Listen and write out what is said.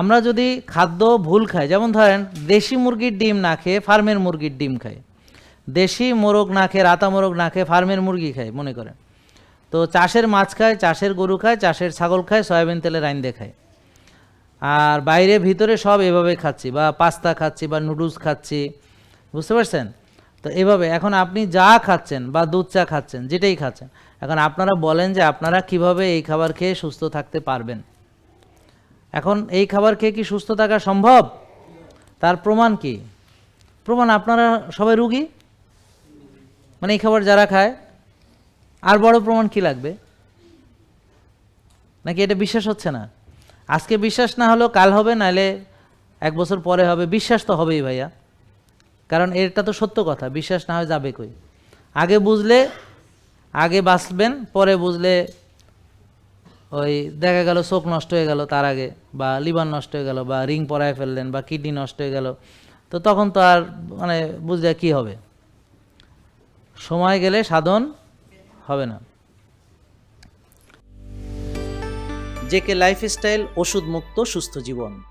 আমরা যদি খাদ্য ভুল খাই, যেমন ধরেন দেশি মুরগির ডিম না খেয়ে ফার্মের মুরগির ডিম খাই। দেশি মোরগ না খেয়ে রাতা মোরগ না খেয়ে ফার্মের মুরগি খায় মনে করেন। তো চাষের মাছ খায় চাষের গরু খায় চাষের ছাগল খায় সয়াবিন তেলের আইন দেখায় আর বাইরে ভিতরে সব এভাবে খাচ্ছি, বা পাস্তা খাচ্ছি, বা নুডলস খাচ্ছি, বুঝতে পারছেন? তো এভাবে এখন আপনি যা খাচ্ছেন, বা দুধ চা খাচ্ছেন, যেটাই খাচ্ছেন, এখন আপনারা বলেন যে আপনারা কীভাবে এই খাবার খেয়ে সুস্থ থাকতে পারবেন। এখন এই খাবার খেয়ে কি সুস্থ থাকা সম্ভব? তার প্রমাণ কি? প্রমাণ আপনারা সবাই রুগী? মানে এই খাবার যারা খায়, আর বড় প্রমাণ কি লাগবে? নাকি এটা বিশ্বাস হচ্ছে না? আজকে বিশ্বাস না হলেও কাল হবে নাহলে এক বছর পরে হবে। বিশ্বাস তো হবেই ভাইয়া। কারণ এটা তো সত্য কথা, বিশ্বাস না হয় যাবে কই? আগে বুঝলে, আগে বাঁচবেন, পরে বুঝলে ওই দেখা গেল চোখ নষ্ট হয়ে গেল তার আগে, বা লিভার নষ্ট হয়ে গেল, বা রিং পরায় ফেললেন, বা কিডনি নষ্ট হয়ে গেল। তো তখন তো আর মানে বুঝলে কি হবে? সময় গেলে সাধন হবে না। জেকে লাইফস্টাইল ওষুধ মুক্ত সুস্থ জীবন।